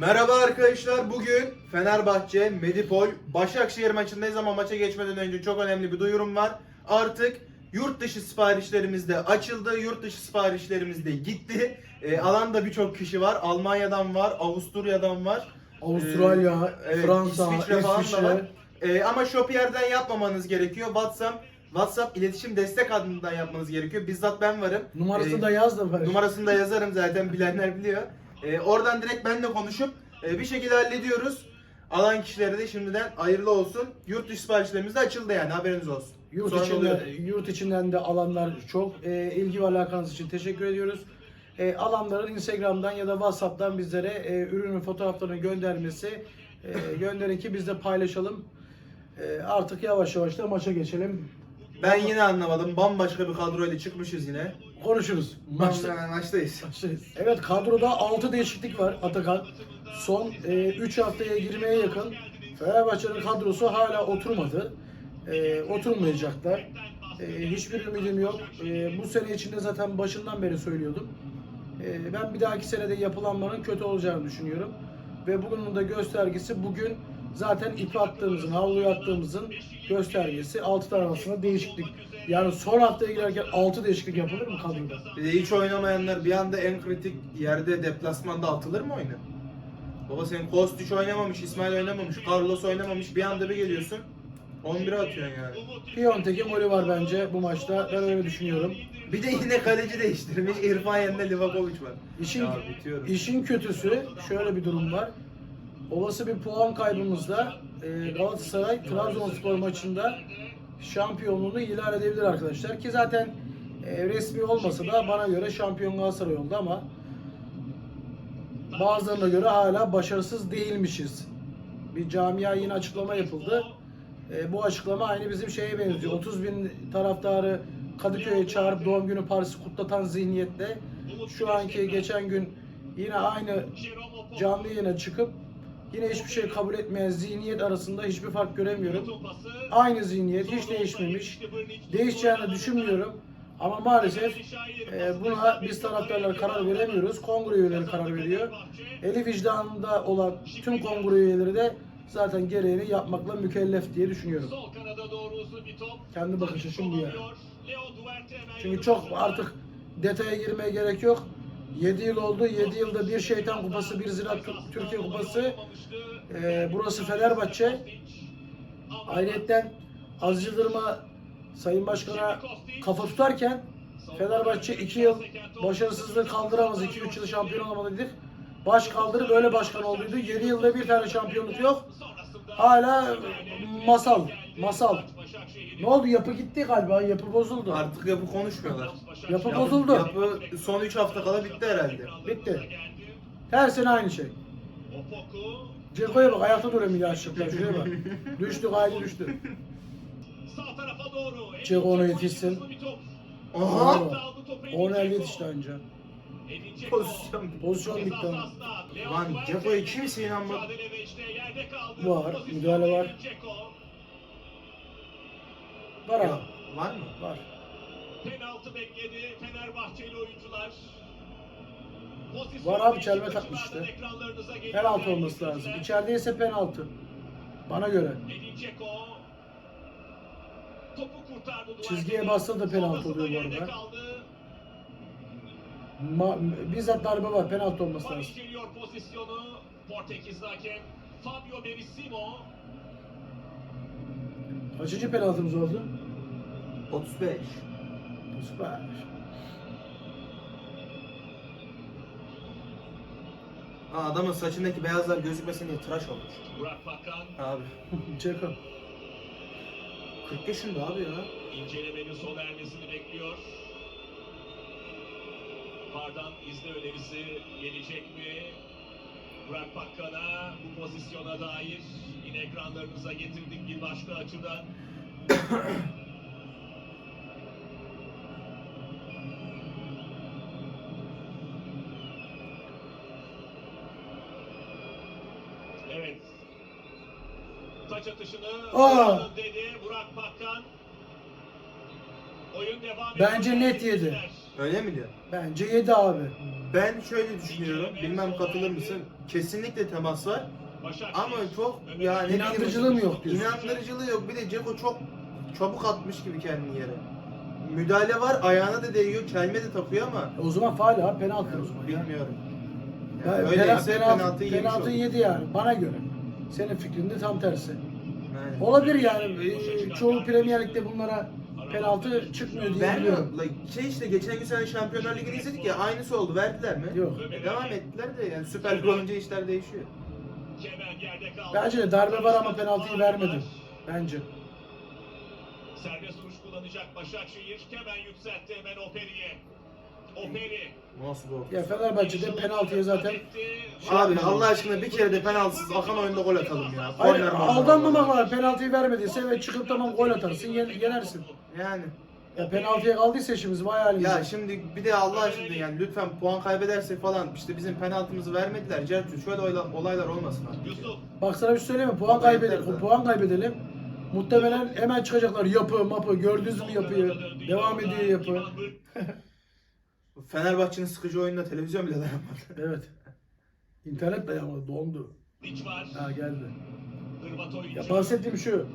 Merhaba arkadaşlar. Bugün Fenerbahçe, Medipol, Başakşehir maçındayız ama maça geçmeden önce çok önemli bir duyurum var. Artık yurt dışı siparişlerimiz de açıldı. Yurt dışı siparişlerimiz de gitti. E, alanda birçok kişi var. Almanya'dan var, Avusturya'dan var. Avustralya, evet, Fransa, İsviçre falan da var. E, ama Shopier'den yapmamanız gerekiyor. WhatsApp WhatsApp iletişim destek adından yapmanız gerekiyor. Bizzat ben varım. Numarasını Ee, da yaz da Barış. Numarasını da yazarım zaten bilenler biliyor. Ee, oradan direkt benimle konuşup e, bir şekilde hallediyoruz. Alan kişilere de şimdiden hayırlı olsun. Yurt dışı siparişlerimiz de açıldı yani haberiniz olsun. Yurt, oluyor. içinden, yurt içinden de alanlar çok. Ee, ilgi ve alakanız için teşekkür ediyoruz. Ee, alanların Instagram'dan ya da WhatsApp'tan bizlere e, ürünün fotoğraflarını göndermesi e, gönderin ki biz de paylaşalım. E, artık yavaş yavaş da maça geçelim. Ben yine anlamadım. Bambaşka bir kadroyla çıkmışız yine. Konuşuruz. Maçta. Maçta, maçtayız. Başlayız. Evet kadroda 6 değişiklik var Atakan. Son 3 haftaya girmeye yakın Fenerbahçe'nin kadrosu hala oturmadı. E, oturmayacaklar. E, hiçbir ümidim yok. E, bu sene içinde zaten başından beri söylüyordum. E, ben bir dahaki senede yapılanmanın kötü olacağını düşünüyorum. Ve bunun da göstergesi bugün zaten ipi attığımızın, havluyu attığımızın göstergesi 6 tane arasında değişiklik. Yani son haftaya girerken 6 değişiklik yapılır mı kadroda? Bir de hiç oynamayanlar bir anda en kritik yerde deplasmanda atılır mı oyuna? Baba senin Kostić oynamamış, İsmail oynamamış, Carlos oynamamış. Bir anda bir geliyorsun. 11'e atıyorsun yani. Piontek'in golü var bence bu maçta. Ben öyle düşünüyorum. Bir de yine kaleci değiştirmiş. İrfan yerine Livakovic var. İşin, Ya bitiyorum. işin kötüsü şöyle bir durum var. Olası bir puan kaybımızda e, Galatasaray Trabzonspor maçında şampiyonluğunu ilan edebilir arkadaşlar. Ki zaten e, resmi olmasa da bana göre şampiyon Galatasaray oldu ama bazılarına göre hala başarısız değilmişiz. Bir camia yine açıklama yapıldı. E, bu açıklama aynı bizim şeye benziyor. 30 bin taraftarı Kadıköy'e çağırıp doğum günü partisi kutlatan zihniyetle şu anki geçen gün yine aynı canlı yayına çıkıp yine hiçbir şey kabul etmeyen zihniyet arasında hiçbir fark göremiyorum. Aynı zihniyet hiç değişmemiş. Değişeceğini düşünmüyorum. Ama maalesef e, buna biz taraftarlar karar veremiyoruz. Kongre üyeleri karar veriyor. Eli vicdanında olan tüm kongre üyeleri de zaten gereğini yapmakla mükellef diye düşünüyorum. Kendi bakış açım bu yani. Çünkü çok artık detaya girmeye gerek yok. 7 yıl oldu. 7 yılda bir şeytan kupası, bir Ziraat Tür- Türkiye kupası. Ee, burası Fenerbahçe. Ayrıyetten Aziz Yıldırım'a Sayın Başkan'a kafa tutarken Fenerbahçe 2 yıl başarısızlığı kaldıramaz. 2-3 yıl şampiyon olamadı. Baş kaldırıp öyle başkan olduydu. 7 yılda bir tane şampiyonluk yok. Hala masal. Masal. Ne oldu? Yapı gitti galiba. Yapı bozuldu. Artık yapı konuşmuyorlar. Yapı bozuldu. Yapı son 3 hafta kala bitti herhalde. Bitti. Her sene aynı şey. Ceko'ya bak ayakta duramıyor yaşlıklar. Şuraya bak. düştü kaydı düştü. sağ tarafa doğru. Ceko ona yetişsin. Aha! Dzeko. yetişti anca. Pozisyon. Pozisyon bitti ama. Lan. Ceko'yu kimse inanmadı. Var, müdahale var. Var abi. var mı? Var. Penaltı bekledi Fenerbahçeli oyuncular. Pozisyon Var abi, çelme takmıştı. Penaltı olması lazım. İçerideyse penaltı. Bana göre. Edin Dzeko. Topu kurtardı. Duarte. Çizgiye bassa da penaltı Sonrasında oluyor bu yerde arada. kaldı. Ma bizzat darbe var. Penaltı olması lazım. Barış geliyor pozisyonu. Portekizli hakem Fabio Berissimo. Kaçıncı penaltımız oldu? 35. Süper. Aa, adamın saçındaki beyazlar gözükmesin diye tıraş olmuş. Burak Bakan Abi. Ceko. 40 yaşında abi ya. incelemenin sona ermesini bekliyor. Vardan izle önerisi gelecek mi? Burak Bakkan'a bu pozisyona dair yine ekranlarınıza getirdik bir başka açıdan. Evet. Taç atışını Aa! dedi Burak Bakkan. Oyun devam Bence ediyor. net yedi. Öyle mi diyor? Bence yedi abi. Ben şöyle düşünüyorum. Bilmem katılır mısın? Kesinlikle temas var. Ama çok ya ne İnandırıcılığı mı yok diyorsun? İnandırıcılığı yok. Bir de Ceko çok çabuk atmış gibi kendini yere. Müdahale var, ayağına da değiyor, kelme de takıyor ama O zaman faal abi penaltı o zaman. ya. bilmiyorum. Ya, Yani penaltı, öyleyse penaltı, penaltıyı yemiş penaltı yedi yani bana göre. Senin fikrinde tam tersi. Yani. Olabilir yani. e, çoğu Premier Lig'de bunlara penaltı çıkmıyor diye biliyorum. Vermiyor. Like, Şey işte geçen gün sen Şampiyonlar Ligi'ni izledik ya aynısı oldu. Verdiler mi? Yok. E, devam ettiler de yani Süper Lig olunca işler değişiyor. Kemen yerde kaldı. Bence de darbe var ama penaltıyı vermedi. Bence. Serbest vuruş kullanacak Başakşehir. Kemen yükseltti hemen Operi'ye. Operi. Nasıl bu? Ya Fenerbahçe'de penaltıya zaten Abi Allah aşkına bir kere de penaltısız akan oyunda gol atalım ya. Hayır, Korner aldanmamak var. Penaltıyı vermediyse ve çıkıp tamam gol atarsın, yen- yenersin. Yani. Ya penaltıya kaldıysa işimiz vay halimize. Ya şimdi bir de Allah aşkına yani lütfen puan kaybedersek falan işte bizim penaltımızı vermediler. Cerçu şöyle oyla- olaylar olmasın artık. Bak sana bir şey söyleyeyim mi? Puan kaybedelim. zaten. Puan kaybedelim. Muhtemelen hemen çıkacaklar. Yapı, mapı, gördünüz mü yapıyı? Devam ediyor yapı. Fenerbahçe'nin sıkıcı oyununda televizyon bile dayanmadı. Evet. İnternet dayanamadı, dondu. Diç var. Ha geldi. Ya bahsettiğim şu.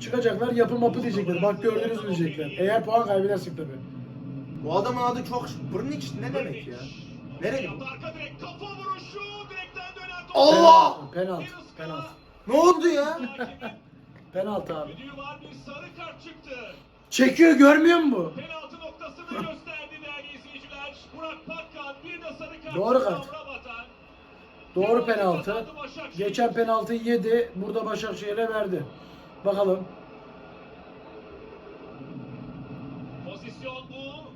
Çıkacaklar yapı mapı diyecekler. Bak gördünüz mü diyecekler. Eğer puan kaybedersek tabii. Bu adamın adı çok... Brnic ne demek ya? Nereye Yaptı gidiyor? arka direk. Kafa vuruşu. Direkten dönen top. Allah! Penaltı, penaltı. Ne oldu ya? Penaltı abi. düdüğü var bir sarı kart çıktı. Çekiyor görmüyor musun? Penaltı noktasını gösterdi değerli izleyiciler. Burak Pakkan bir de sarı kart. Doğru kart. Doğru penaltı. Geçen penaltıyı yedi. Burada Başakşehir'e verdi. Bakalım. Pozisyon bu.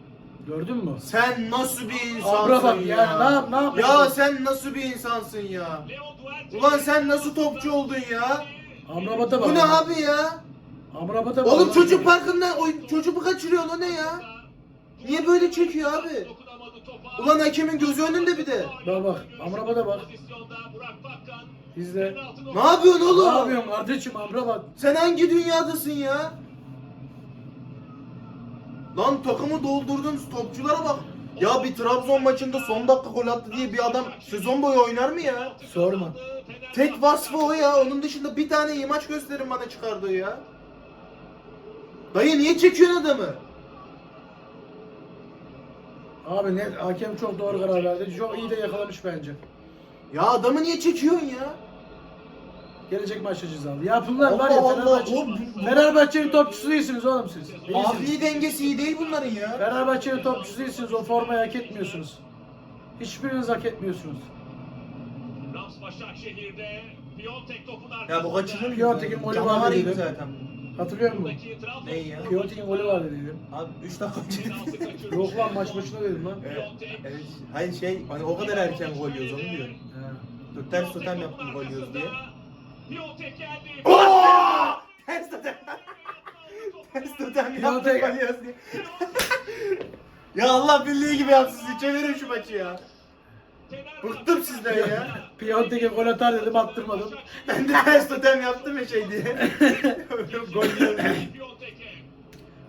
Gördün mü? Sen nasıl bir insansın Amrabat ya? yani ne yap ne yap? Ya sen nasıl bir insansın ya? Leo Duarte. Ulan sen nasıl topçu oldun ya? Amrabat'a bak. Bu ne abi ya? Amrabat'a bak. Oğlum çocuk parkında o çocuğu kaçırıyor o ne ya? Niye böyle çekiyor abi? Ulan hakemin gözü önünde bir de. Bak bak, Amrabat'a bak. Pozisyonda Burak Pakkan. İzle. Ne yapıyorsun Ne oğlum? yapıyorsun kardeşim Amrabat? Sen hangi dünyadasın ya? Lan takımı doldurdun topçulara bak. Ya bir Trabzon maçında son dakika gol attı diye bir adam sezon boyu oynar mı ya? Sorma. Tek vasfı o ya. Onun dışında bir tane iyi maç gösterin bana çıkardığı ya. Dayı niye çekiyorsun adamı? Abi ne hakem çok doğru karar verdi. Çok iyi de yakalamış bence. Ya adamı niye çekiyorsun ya? Gelecek maçta cezalı. Ya bunlar var ya Allah Fenerbahçe. oğlum Fenerbahçe'nin topçusu değilsiniz oğlum siz. Değilsiniz. Afli dengesi iyi değil bunların ya. Fenerbahçe'nin topçusu değilsiniz. O formayı hak etmiyorsunuz. Hiçbiriniz hak etmiyorsunuz. Rams Başakşehir'de Piontek topun Ya arkasında. bu kaçırır mı? Piontek'in golü Canavar var gibi dedim. zaten. Hatırlıyor musun? Ne ya? Piontek'in golü vardı dedim. Abi 3 dakika önce. Yok lan maç başında dedim lan. Evet. evet. Hayır şey hani o kadar erken gol yiyoruz onu diyorum. Dur, Ters totem yaptım gol yiyoruz diye. Piontek geldi. Oo! Ters totem. Ters ya Allah bildiği gibi yapsın sizi. Çevirin şu maçı ya. Bıktım sizden ya. Piontek'e gol atar dedim attırmadım. Ben de ters totem yaptım ya şey diye. gol.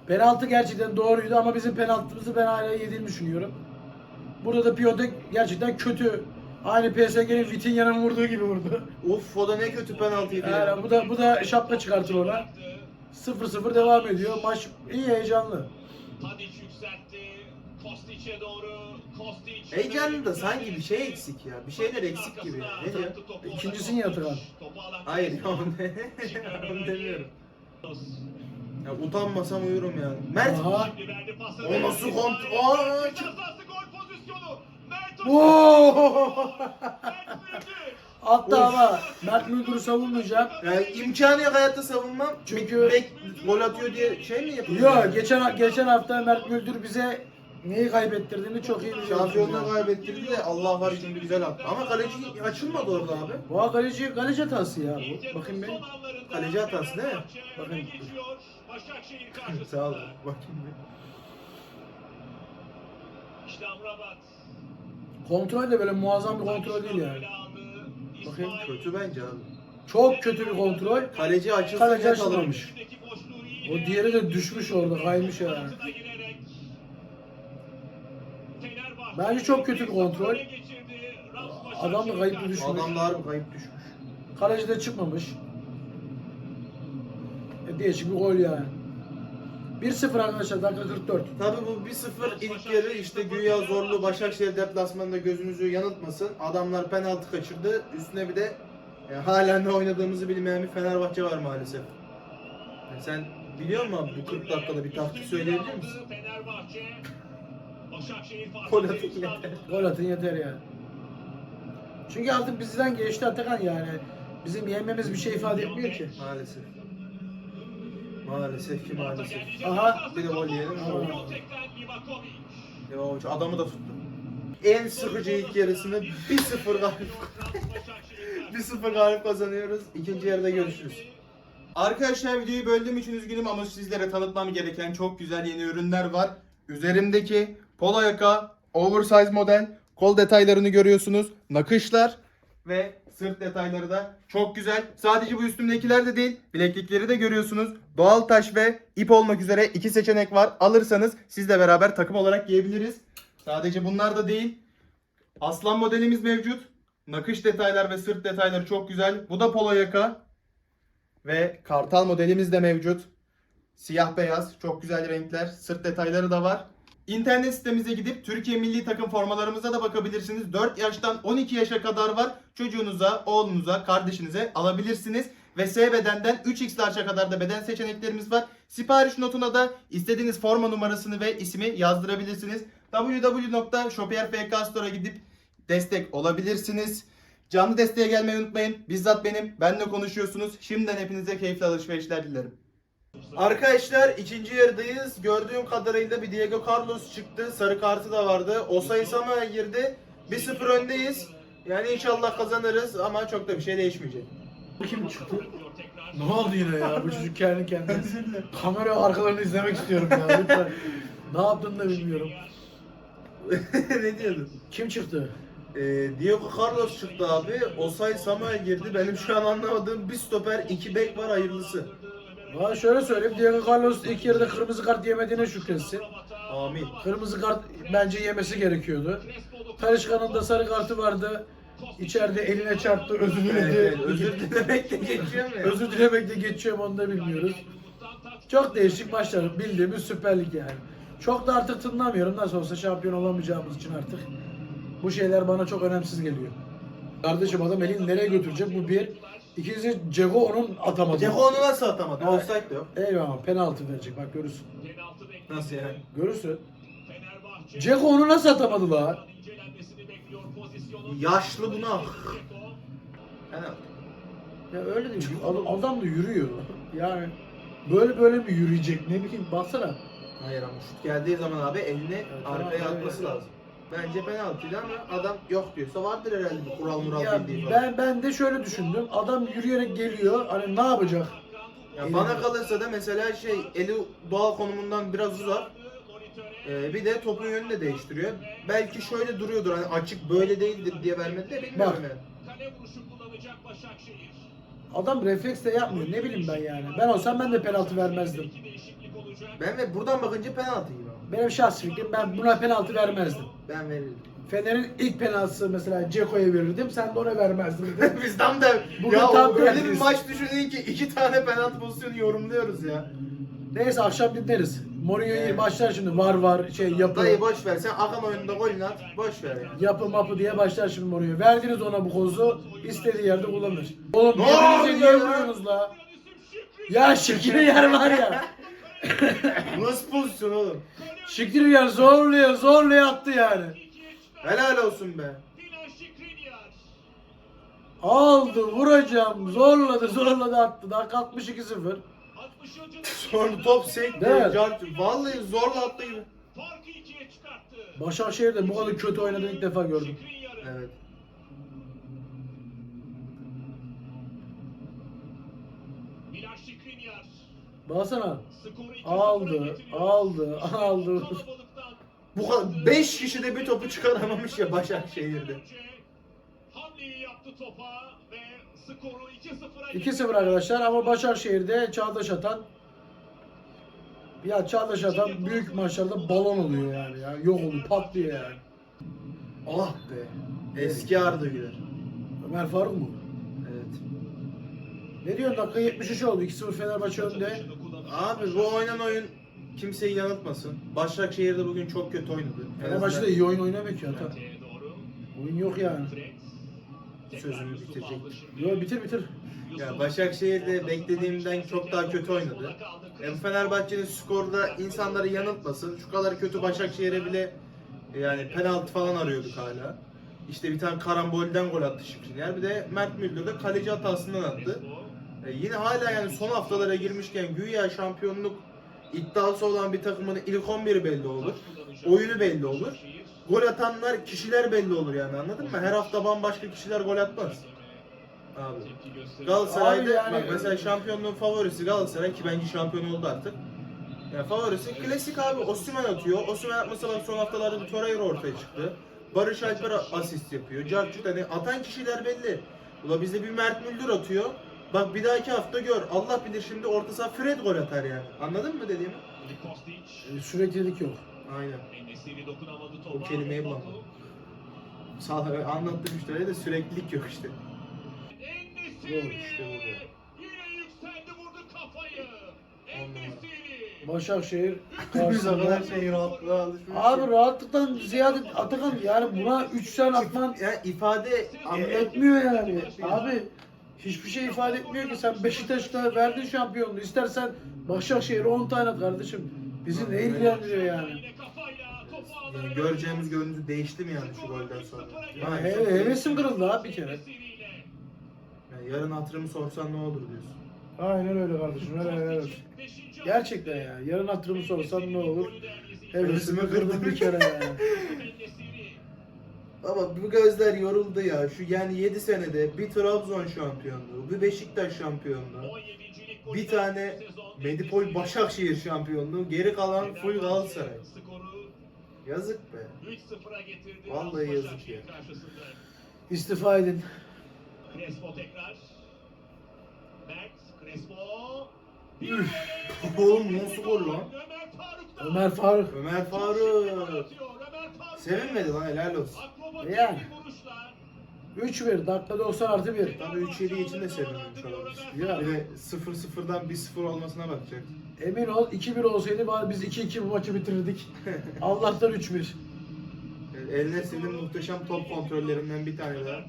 Penaltı gerçekten doğruydu ama bizim penaltımızı ben hala yediğini düşünüyorum. Burada da Piontek gerçekten kötü. Aynı PSG'nin Vitinha'nın vurduğu gibi vurdu. Of o da ne kötü penaltıydı ya. Yani bu da bu da şapka çıkartır ona. 0-0 devam ediyor. Maç iyi heyecanlı. Tadic yükseltti. Kostic'e doğru. Kostic. Heyecanlı da sanki bir şey eksik ya. Bir şeyler eksik gibi ya. Ne diyor? İkincisini yatıran. Hayır ya onu, onu demiyorum. Ya utanmasam uyurum ya. Mert Aha. O nasıl kont- Aa, çık- gol pozisyonu. Oo! Of. ama Mert Müldür'ü savunmayacağım. ya imkanı yok hayatta savunmam. Çünkü- Bek gol atıyor diye şey mi yapıyor? Yok geçen geçen hafta Mert Müldür bize neyi kaybettirdiğini çok iyi biliyoruz. Şampiyonluğu kaybettirdi de Allah var şimdi güzel attı. Ama kaleci açılmadı orada abi. Bu kaleci kaleci hatası ya bu. Bakayım ben. Kaleci hatası değil mi? Bakın. öne geçiyor. Başakşehir karşısında. Sağ ol. Bakayım bir. İşte Amrabat. Kontrol de böyle muazzam bir kontrol değil yani. Bakayım. Kötü bence abi. Çok kötü bir kontrol. Kaleci açılsın Kaleci iyi O diğeri de düşmüş orada kaymış yani. Bence çok kötü bir kontrol. Adam da kayıp düşmüş. Adam da harbi kayıp düşmüş. Kaleci de çıkmamış. E, değişik bir gol yani. 1-0 arkadaşlar dakika 44. Tabi bu 1-0 ilk yarı işte güya zorlu Başakşehir deplasmanında gözümüzü yanıltmasın. Adamlar penaltı kaçırdı. Üstüne bir de e, halen ne oynadığımızı bilmeyen bir Fenerbahçe var maalesef. Yani sen biliyor musun abi bu 40 dakikada bir taktik söyleyebilir misin? Gol atın yeter. Gol atın yeter yani. Çünkü artık bizden geçti Atakan yani. Bizim yenmemiz bir şey ifade etmiyor ki. Maalesef. Maalesef ki maalesef. Aha, bir de gol yiyelim. Livakovic adamı da tuttu. En sıkıcı ilk yarısını 1-0 galip 1-0 galip kazanıyoruz. İkinci yarıda görüşürüz. Arkadaşlar videoyu böldüğüm için üzgünüm ama sizlere tanıtmam gereken çok güzel yeni ürünler var. Üzerimdeki polo yaka, oversize model, kol detaylarını görüyorsunuz. Nakışlar ve sırt detayları da çok güzel. Sadece bu üstümdekiler de değil, bileklikleri de görüyorsunuz. Doğal taş ve ip olmak üzere iki seçenek var. Alırsanız sizle beraber takım olarak giyebiliriz. Sadece bunlar da değil. Aslan modelimiz mevcut. Nakış detaylar ve sırt detayları çok güzel. Bu da polo yaka. Ve kartal modelimiz de mevcut. Siyah beyaz, çok güzel renkler. Sırt detayları da var. İnternet sitemize gidip Türkiye milli takım formalarımıza da bakabilirsiniz. 4 yaştan 12 yaşa kadar var. Çocuğunuza, oğlunuza, kardeşinize alabilirsiniz. Ve S bedenden 3X large'a kadar da beden seçeneklerimiz var. Sipariş notuna da istediğiniz forma numarasını ve ismi yazdırabilirsiniz. www.shopierfk Store'a gidip destek olabilirsiniz. Canlı desteğe gelmeyi unutmayın. Bizzat benim. Benle konuşuyorsunuz. Şimdiden hepinize keyifli alışverişler dilerim. Arkadaşlar ikinci yarıdayız. Gördüğüm kadarıyla bir Diego Carlos çıktı. Sarı kartı da vardı. Osay Sama'ya girdi. 1-0 öndeyiz. Yani inşallah kazanırız ama çok da bir şey değişmeyecek. Kim çıktı? Ne oldu yine ya? Bu çocuk kendi kendine. Kamera arkalarını izlemek istiyorum ya lütfen. ne yaptığını da bilmiyorum. ne diyordun? Kim çıktı? Ee, Diego Carlos çıktı abi. Osay Sama'ya girdi. Benim şu an anlamadığım bir stoper, iki bek var hayırlısı. Valla şöyle söyleyeyim. Diego Carlos ilk yarıda kırmızı kart yemediğine şükretsin. Amin. Kırmızı kart bence yemesi gerekiyordu. Talişka'nın da sarı kartı vardı. İçeride eline çarptı, özür diledi. Evet, özür dilemek de geçiyor mu? Özür dilemek de geçiyor mu onu da bilmiyoruz. Çok değişik maçlar. Bildiğimiz Süper Lig yani. Çok da artık tınlamıyorum. Nasıl olsa şampiyon olamayacağımız için artık. Bu şeyler bana çok önemsiz geliyor. Kardeşim adam elini nereye götürecek bu bir. İkincisi Ceko onun atamadı. Ceko onu nasıl atamadı? Evet. Offside de yok. Eyvallah penaltı verecek bak görürsün. Nasıl yani? Görürsün. Ceko onu nasıl atamadı la? Yaşlı buna. Penaltı. Ya öyle değil. Adam, adam da yürüyor. Yani böyle böyle mi yürüyecek ne bileyim baksana. Hayır ama şut geldiği zaman abi elini tamam, arkaya evet. atması lazım. Bence penaltıydı ama adam yok diyorsa vardır herhalde bir kural mural Ya bildiği falan. ben ben de şöyle düşündüm. Adam yürüyerek geliyor. Hani ne yapacak? Ya bana kalırsa da mesela şey eli doğal konumundan biraz uzak. Ee, bir de topun yönünü de değiştiriyor. Belki şöyle duruyordur hani açık böyle değildir diye vermedi de bilmiyorum Bak. yani. Kale vuruşu kullanacak Başakşehir. Adam refleks de yapmıyor. Ne bileyim ben yani. Ben olsam ben de penaltı vermezdim. Ben ve buradan bakınca penaltı gibi ama. Benim şahsi fikrim ben buna penaltı vermezdim. Ben verirdim. Fener'in ilk penaltısı mesela Ceko'ya verirdim. Sen de ona vermezdin. Biz tam da Bugün ya tam öyle bir maç düşünün ki iki tane penaltı pozisyonu yorumluyoruz ya. Neyse akşam dinleriz. Mourinho iyi Evet. başlar şimdi. Var var şey yapı. Dayı boş ver sen akan oyununda golünü at boş ver ya. Yapı mapı diye başlar şimdi Mourinho. Verdiniz ona bu kozu. istediği yerde kullanır. Oğlum Ne birbirinize oluyor niye ya? vuruyorsunuz la? Ya Şekil'in yer var ya. Nasıl pozisyon oğlum? Şekil'in yer zorluyor zorluyor attı yani. Helal olsun be. Aldı vuracağım zorladı zorladı attı. Dakika 62-0. 60. Sonra top sekti. Can- Vallahi zorla attı gibi. Başakşehir'de bu kadar kötü oynadığını ilk defa gördüm. Evet. Baksana. Skoru 2-0'a Aldı, aldı, aldı. Bu kadar 5 kişi de bir topu çıkaramamış ya Başakşehir'de. önce Hamleyi yaptı topa ve skoru 2-0'a 2-0 arkadaşlar ama Başakşehir'de Çağdaş Atan ya Çağdaş Atan büyük maçlarda balon oluyor yani ya. Yok oluyor, patlıyor yani. Ah be. Eski Arda Güler. Ömer Faruk mu? Ne diyorsun dakika 73 oldu 2-0 Fenerbahçe önde. Abi bu oynanan oyun kimseyi yanıltmasın. Başakşehir'de bugün çok kötü oynadı. En Fenerbahçe de iyi oyun oynamıyor ki hata. Oyun yok yani. Sözümü bitirecek. Yo bitir bitir. Ya. Başakşehir'de beklediğimden çok daha kötü oynadı. Hem Fenerbahçe'nin skorda insanları yanıltmasın. Şu kadar kötü Başakşehir'e bile yani penaltı falan arıyorduk hala. İşte bir tane karambolden gol attı Şikrinyar. Bir de Mert Müldür de kaleci hatasından attı. E, yine hala yani son haftalara girmişken güya şampiyonluk iddiası olan bir takımın ilk 11'i belli olur. Oyunu belli olur. Gol atanlar kişiler belli olur yani anladın mı? Her hafta bambaşka kişiler gol atmaz. Abi. Galatasaray'da Abi yani- bak mesela şampiyonluğun favorisi Galatasaray ki bence şampiyon oldu artık. Yani favorisi klasik abi Osimhen atıyor. Osimhen atmasa bak son haftalarda bir Torreira ortaya çıktı. Barış Alper asist yapıyor. Carçut hani atan kişiler belli. Ula bizde bir Mert Müldür atıyor. Bak bir dahaki hafta gör. Allah bilir şimdi orta saha Fred gol atar yani. Anladın mı dediğimi? E, Süreklilik yok. Aynen. O kelimeyi bulamadım. Sağ anlattım işte de süreklilik yok işte. Doğru işte bu be. Yine yükseldi vurdu kafayı. En-Nesyri. Başakşehir Biz o kadar şey rahatlığa alışmışız. Abi rahatlıktan ziyade Atakan yani buna 3 tane atman yani ifade anlat etmiyor yani. Abi hiçbir şey ifade etmiyor ki sen Beşiktaş'ta verdin şampiyonluğu. İstersen Başakşehir'e 10 tane at kardeşim. Bizi ne ilgilendiriyor yani? Yani göreceğimiz görüntü değişti mi yani şu golden sonra? Ha, he- hevesim kırıldı abi bir kere. Yani yarın hatırımı sorsan ne olur diyorsun. Aynen öyle kardeşim. Olsun. Beşinci Gerçekten ya. Yarın hatırımı sorsan ne olur? Hevesimi kırdım bir kere yani. Baba bu gözler yoruldu ya. Şu yani 7 senede bir Trabzon şampiyonluğu, bir Beşiktaş şampiyonluğu, 17. bir tane Medipol Başakşehir şampiyonluğu, geri kalan full Galatasaray. Skoru Yazık be. 3-0'a getirdi. Vallahi yazık ya. karşısında. İstifa edin. Crespo tekrar. Mert, Crespo. Üf, oğlum nasıl gol lan? Ömer Faruk. Ömer Faruk. Ömer Faruk. Sevinmedi lan helal olsun. Akrobatik Yani. bir vuruşla. 3-1. Dakika 90 artı 1. Tabii 3-7 için de sevinmemiş olabilir. Ya. Bir de 0-0'dan 1-0 olmasına bakacak. Emin ol 2-1 olsaydı bari biz 2-2 bu maçı bitirirdik. Allah'tan 3-1. Yani Eline senin muhteşem top kontrollerinden bir tane daha.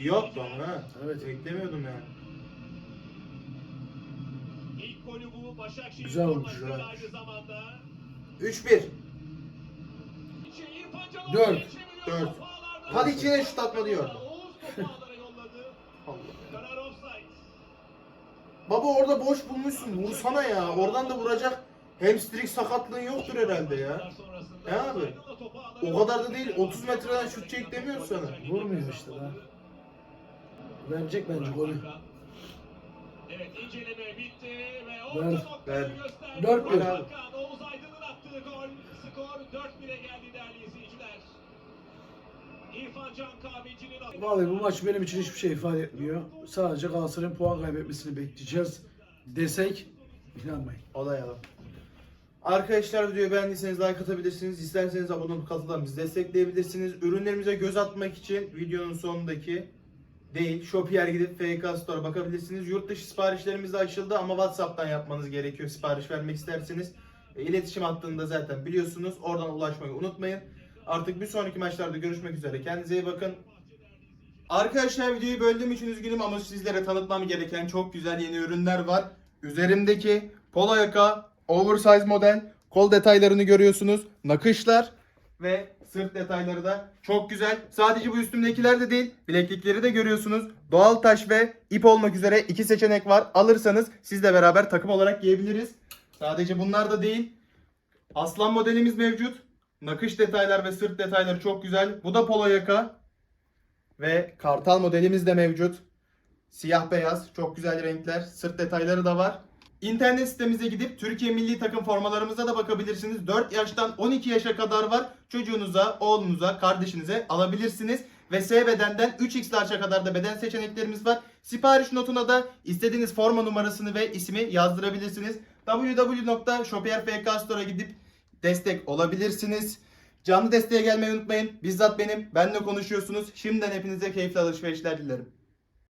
Yok lan ha. Evet. Beklemiyordum yani. İlk golü bu Başakşehir Güzel olmuş, zamanda. 3-1. Dört. Dört. Hadi içine şut atma diyor. Oğuz topu ağlara yolladı. Karar offside. Baba orada boş bulmuşsun. Vursana ya. Oradan da vuracak hamstring sakatlığın yoktur herhalde ya. Sonrasında E abi, O kadar da değil. 30 metreden şut çek demiyor sana. Vurmuyor işte daha. Verecek bence golü. Evet inceleme bitti ve orta noktayı gösterdi. Dört bir. Hakan, Oğuz Aydın'ın attığı gol. Skor 4-1'e geldi değerli izleyiciler. Vallahi bu maç benim için hiçbir şey ifade etmiyor. Sadece Galatasaray'ın puan kaybetmesini bekleyeceğiz desek inanmayın. O da yalan. Arkadaşlar videoyu beğendiyseniz like atabilirsiniz. İsterseniz abone olup katılan bizi destekleyebilirsiniz. Ürünlerimize göz atmak için videonun sonundaki değil Shopier gidip FK Store bakabilirsiniz. Yurt dışı siparişlerimiz de açıldı ama WhatsApp'tan yapmanız gerekiyor sipariş vermek isterseniz. E, İletişim hattını da zaten biliyorsunuz. Oradan ulaşmayı unutmayın. Artık bir sonraki maçlarda görüşmek üzere. Kendinize iyi bakın. Arkadaşlar videoyu böldüğüm için üzgünüm ama sizlere tanıtmam gereken çok güzel yeni ürünler var. Üzerimdeki polo yaka, oversize model, kol detaylarını görüyorsunuz. Nakışlar ve sırt detayları da çok güzel. Sadece bu üstümdekiler de değil, bileklikleri de görüyorsunuz. Doğal taş ve ip olmak üzere iki seçenek var. Alırsanız sizle beraber takım olarak giyebiliriz. Sadece bunlar da değil. Aslan modelimiz mevcut. Nakış detaylar ve sırt detayları çok güzel. Bu da polo yaka. Ve kartal modelimiz de mevcut. Siyah beyaz, çok güzel renkler, sırt detayları da var. İnternet sitemize gidip Türkiye milli takım formalarımıza da bakabilirsiniz. 4 yaştan 12 yaşa kadar var. Çocuğunuza, oğlunuza, kardeşinize alabilirsiniz. Ve S bedenden 3X large'a kadar da beden seçeneklerimiz var. Sipariş notuna da istediğiniz forma numarasını ve ismi yazdırabilirsiniz. www.shopierfkstore'a gidip destek olabilirsiniz. Canlı desteğe gelmeyi unutmayın. Bizzat benim. Benle konuşuyorsunuz. Şimdiden hepinize keyifli alışverişler dilerim.